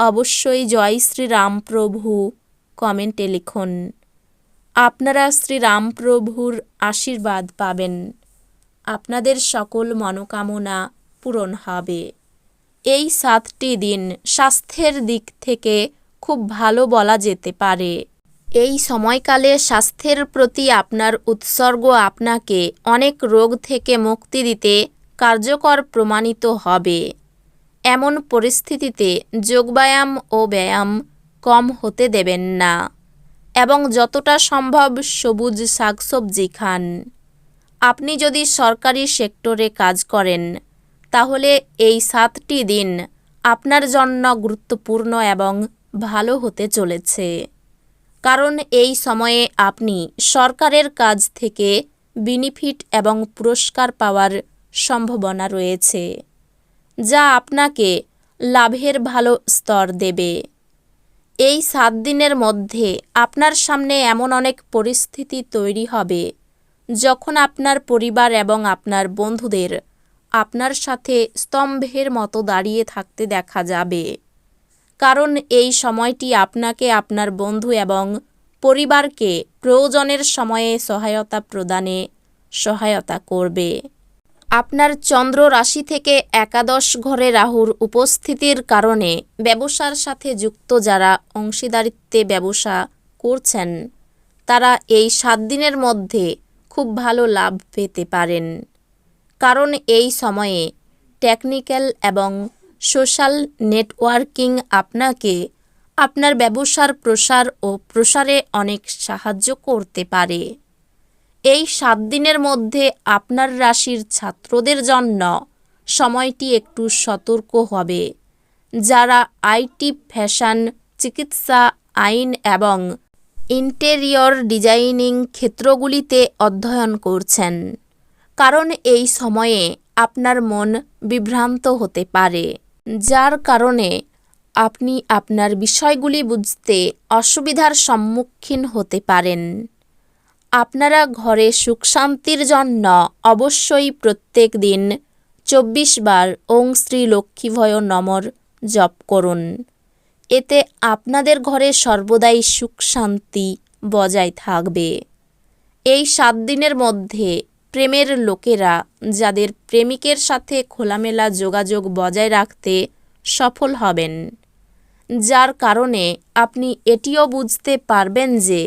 অবশ্যই জয় শ্রীরামপ্রভু কমেন্টে লিখুন। আপনারা শ্রীরামপ্রভুর আশীর্বাদ পাবেন। আপনাদের সকল মনোকামনা পূরণ হবে। এই সাতটি দিন স্বাস্থ্যের দিক থেকে খুব ভালো বলা যেতে পারে। এই সময়কালে স্বাস্থ্যের প্রতি আপনার উৎসর্গ আপনাকে অনেক রোগ থেকে মুক্তি দিতে কার্যকর প্রমাণিত হবে। এমন পরিস্থিতিতে যোগব্যায়াম ও ব্যায়াম কম হতে দেবেন না এবং যতটা সম্ভব সবুজ শাকসবজি খান। আপনি যদি সরকারি সেক্টরে কাজ করেন, তাহলে এই সাতটি দিন আপনার জন্য গুরুত্বপূর্ণ এবং ভালো হতে চলেছে। কারণ এই সময়ে আপনি সরকারের কাজ থেকে বেনিফিট এবং পুরস্কার পাওয়ার সম্ভাবনা রয়েছে। যা আপনাকে লাভের ভালো স্তর দেবে। এই সাত দিনের মধ্যে আপনার সামনে এমন অনেক পরিস্থিতি তৈরি হবে, যখন আপনার পরিবার এবং আপনার বন্ধুদের আপনার সাথে স্তম্ভের মতো দাঁড়িয়ে থাকতে দেখা যাবে। কারণ এই সময়টি আপনাকে আপনার বন্ধু এবং পরিবারকে প্রয়োজনের সময়ে সহায়তা প্রদানে সহায়তা করবে। আপনার চন্দ্র রাশি থেকে একাদশ ঘরে রাহুর উপস্থিতির কারণে ব্যবসার সাথে যুক্ত যারা অংশীদারিত্বে ব্যবসা করছেন, তারা এই সাত দিনের মধ্যে খুব ভালো লাভ পেতে পারেন। কারণ এই সময়ে টেকনিক্যাল এবং সোশ্যাল নেটওয়ার্কিং আপনাকে আপনার ব্যবসার প্রসার ও প্রসারে অনেক সাহায্য করতে পারে। এই সাত দিনের মধ্যে আপনার রাশির ছাত্রদের জন্য সময়টি একটু সতর্ক হবে। যারা আইটি, ফ্যাশন, চিকিৎসা, আইন এবং ইন্টেরিয়র ডিজাইনিং ক্ষেত্রগুলিতে অধ্যয়ন করছেন। কারণ এই সময়ে আপনার মন বিভ্রান্ত হতে পারে, যার কারণে আপনি আপনার বিষয়গুলি বুঝতে অসুবিধার সম্মুখীন হতে পারেন। আপনারা ঘরে সুখ শান্তির জন্য অবশ্যই প্রত্যেক দিন চব্বিশ বার ওং শ্রী লক্ষ্মীভয় নমর জপ করুন। এতে আপনাদের ঘরে সর্বদাই সুখ শান্তি বজায় থাকবে। এই সাত দিনের মধ্যে প্রেমের লোকেরা যাদের প্রেমিকের সাথে খোলামেলা যোগাযোগ বজায় রাখতে সফল হবেন, যার কারণে আপনি এটিও বুঝতে পারবেন যে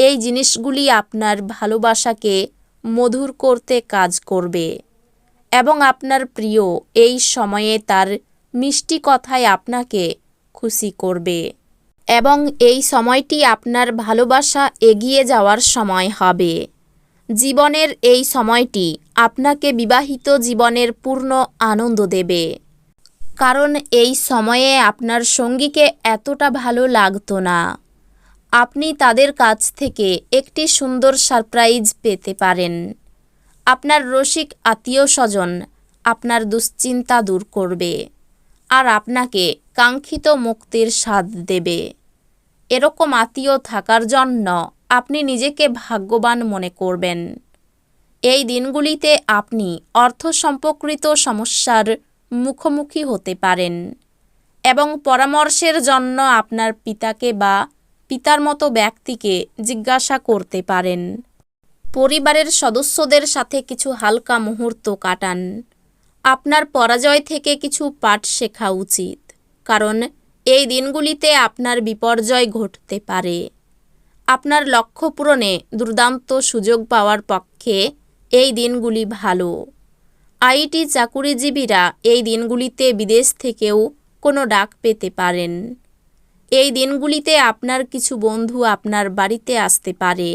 এই জিনিসগুলি আপনার ভালোবাসাকে মধুর করতে কাজ করবে। এবং আপনার প্রিয় এই সময়ে তার মিষ্টি কথায় আপনাকে খুশি করবে। এবং এই সময়টি আপনার ভালোবাসা এগিয়ে যাওয়ার সময় হবে। জীবনের এই সময়টি আপনাকে বিবাহিত জীবনের পূর্ণ আনন্দ দেবে। কারণ এই সময়ে আপনার সঙ্গীকে এতটা ভালো লাগতো না। আপনি তাদের কাছ থেকে একটি সুন্দর সারপ্রাইজ পেতে পারেন। আপনার রসিক আত্মীয় স্বজন আপনার দুশ্চিন্তা দূর করবে আর আপনাকে কাঙ্ক্ষিত মুক্তির স্বাদ দেবে। এরকম আত্মীয় থাকার জন্য আপনি নিজেকে ভাগ্যবান মনে করবেন। এই দিনগুলিতে আপনি অর্থ সম্পর্কিত সমস্যার মুখোমুখি হতে পারেন এবং পরামর্শের জন্য আপনার পিতাকে বা পিতার মতো ব্যক্তিকে জিজ্ঞাসা করতে পারেন। পরিবারের সদস্যদের সাথে কিছু হালকা মুহূর্ত কাটান। আপনার পরাজয় থেকে কিছু পাঠ শেখা উচিত, কারণ এই দিনগুলিতে আপনার বিপর্যয় ঘটতে পারে। আপনার লক্ষ্য পূরণে দুর্দান্ত সুযোগ পাওয়ার পক্ষে এই দিনগুলি ভালো। আইটি চাকুরিজীবীরা এই দিনগুলিতে বিদেশ থেকেও কোনো ডাক পেতে পারেন। এই দিনগুলিতে আপনার কিছু বন্ধু আপনার বাড়িতে আসতে পারে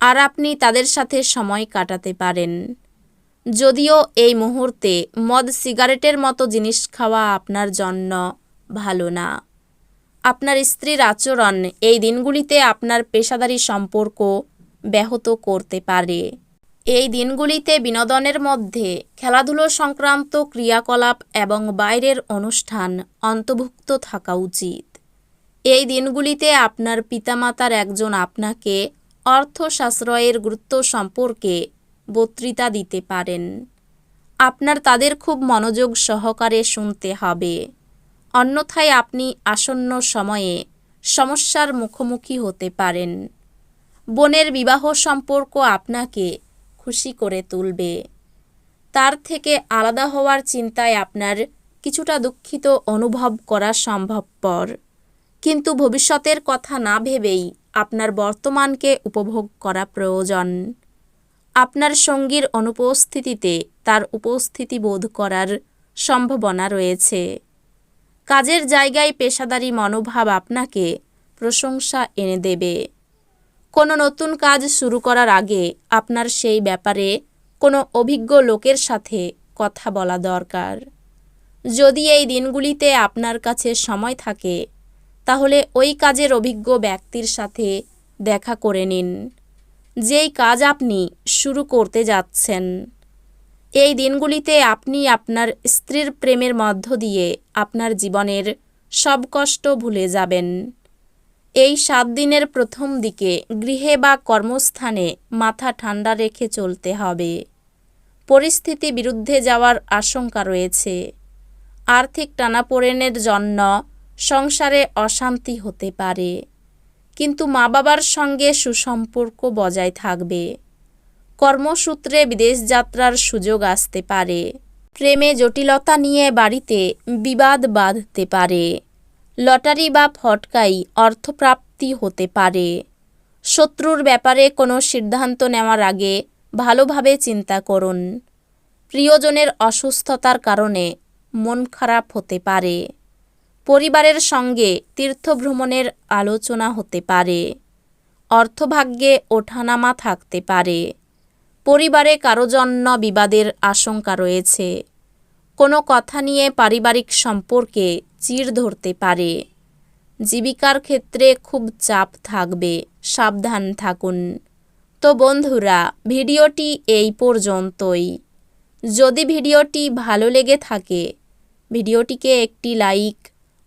আর আপনি তাদের সাথে সময় কাটাতে পারেন। যদিও এই মুহূর্তে মদ সিগারেটের মতো জিনিস খাওয়া আপনার জন্য ভালো না। আপনার স্ত্রীর আচরণ এই দিনগুলিতে আপনার পেশাদারি সম্পর্ক ব্যাহত করতে পারে। এই দিনগুলিতে বিনোদনের মধ্যে খেলাধুলো সংক্রান্ত ক্রিয়াকলাপ এবং বাইরের অনুষ্ঠান অন্তর্ভুক্ত থাকা উচিত। এই দিনগুলিতে আপনার পিতামাতার একজন আপনাকে অর্থ সাশ্রয়ের গুরুত্ব সম্পর্কে বক্তৃতা দিতে পারেন। আপনার তাদের খুব মনোযোগ সহকারে শুনতে হবে। অন্যথায় আপনি আসন্ন সময়ে সমস্যার মুখোমুখি হতে পারেন। বোনের বিবাহ সম্পর্ক আপনাকে খুশি করে তুলবে। তার থেকে আলাদা হওয়ার চিন্তায় আপনার কিছুটা দুঃখিত অনুভব করা সম্ভবপর। কিন্তু ভবিষ্যতের কথা না ভেবেই আপনার বর্তমানকে উপভোগ করা প্রয়োজন। আপনার সঙ্গীর অনুপস্থিতিতে তার উপস্থিতি বোধ করার সম্ভাবনা রয়েছে। কাজের জায়গায় পেশাদারি মনোভাব আপনাকে প্রশংসা এনে দেবে। কোনো নতুন কাজ শুরু করার আগে আপনার সেই ব্যাপারে কোনো অভিজ্ঞ লোকের সাথে কথা বলা দরকার। যদি এই দিনগুলিতে আপনার কাছে সময় থাকে তাহলে ওই কাজের অভিজ্ঞ ব্যক্তির সাথে দেখা করে নিন। যেই কাজ আপনি শুরু করতে যাচ্ছেন, এই দিনগুলিতে আপনি আপনার স্ত্রীর প্রেমের মধ্য দিয়ে আপনার জীবনের সব কষ্ট ভুলে যাবেন। এই সাত দিনের প্রথম দিকে গৃহে বা কর্মস্থানে মাথা ঠান্ডা রেখে চলতে হবে। পরিস্থিতি বিরুদ্ধে যাওয়ার আশঙ্কা রয়েছে। আর্থিক টানাপোড়েনের জন্য সংসারে অশান্তি হতে পারে। কিন্তু মা বাবার সঙ্গে সুসম্পর্ক বজায় থাকবে। কর্মসূত্রে বিদেশ যাত্রার সুযোগ আসতে পারে। প্রেমে জটিলতা নিয়ে বাড়িতে বিবাদ বাঁধতে পারে। লটারি বা ফটকাই অর্থপ্রাপ্তি হতে পারে। শত্রুর ব্যাপারে কোনো সিদ্ধান্ত নেওয়ার আগে ভালোভাবে চিন্তা করুন। প্রিয়জনের অসুস্থতার কারণে মন খারাপ হতে পারে। পরিবারের সঙ্গে তীর্থভ্রমণের আলোচনা হতে পারে, অর্থভাগ্যে ওঠানামা থাকতে পারে, পরিবারে কারও জন্য বিবাদের আশঙ্কা রয়েছে, কোনো কথা নিয়ে পারিবারিক সম্পর্কে চির ধরতে পারে, জীবিকার ক্ষেত্রে খুব চাপ থাকবে, সাবধান থাকুন। তো বন্ধুরা, ভিডিওটি এই পর্যন্তই। যদি ভিডিওটি ভালো লেগে থাকে, ভিডিওটিকে একটি লাইক